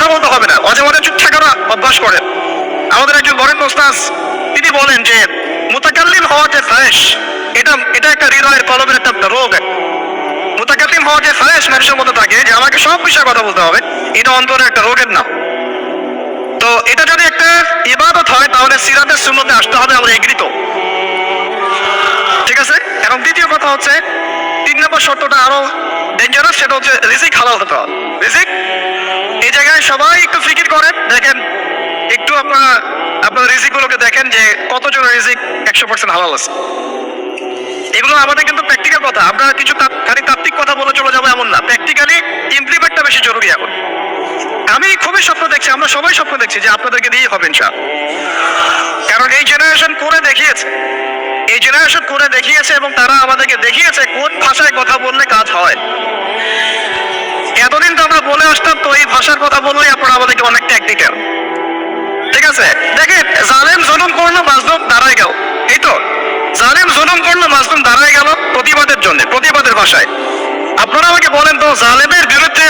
কথা বলতে হবে না। মাঝে মাঝে চুপ থাকার অভ্যাস করেন আমাদের একজন বরেন ওস্তাজ তিনি বলেন যে, মুতাকাল্লিম হওয়া যে ফ্রেশ এটা এটা একটা হৃদয়ের কলমের একটা রোগ। মুতাকাল্লিম হওয়া যে ফ্রেশ মানুষের মধ্যে থাকে যে, আমাকে সব বিষয়ে কথা বলতে হবে। এটা অন্তরের একটা রোগের নাম। তো এটা যদি একটা ইবাদত হয়, তাহলে সিরাতের সুন্নতে আসতে হবে আমরা এগ্রিত ঠিক আছে? এবং দ্বিতীয় কথা হচ্ছে, তিন নম্বর শর্তটা আরও ডেঞ্জারাস সেটা হচ্ছে রিজিক হালাল হতে হবে। রিজিক সবাই একটু ফিকির করেন। দেখেন, একটু আপনারা, আপনার রিজিক গুলোকে দেখেন যে কতজন রিজিক একশো পার্সেন্ট হালাল আছে। এগুলো আমাদের কিন্তু প্র্যাকটিক্যাল কথা। আমরা কিছু খালি তাত্ত্বিক কথা বলে চলে যাব এমন না। প্র্যাকটিক্যালি ইমপ্লিমেন্টটা বেশি জরুরি এখন। আমি খুবই স্বপ্ন দেখছি, আমরা সবাই স্বপ্ন দেখছি যে আপনাদেরকে দিয়ে হবে ইনশাআল্লাহ। কারণ এই জেনারেশন করে দেখিয়েছে। এই জেনারেশন করে দেখিয়েছে এবং তারা আমাদেরকে দেখিয়েছে কোন ভাষায় কথা বললে কাজ হয়। এতদিন তো আমরা বলে আসতাম তো এই ভাষার অনেকটা এক অনেক ঠিক আছে? দেখেন, জালেম জুলুম করল, মাজলুম দাঁড়ায় গেল। এই তো, জালেম জুলুম করল, মাজলুম দাঁড়ায় গেল প্রতিবাদের জন্য, প্রতিবাদের ভাষায়। আপনারা আমাকে বলেন তো, জালেমের বিরুদ্ধে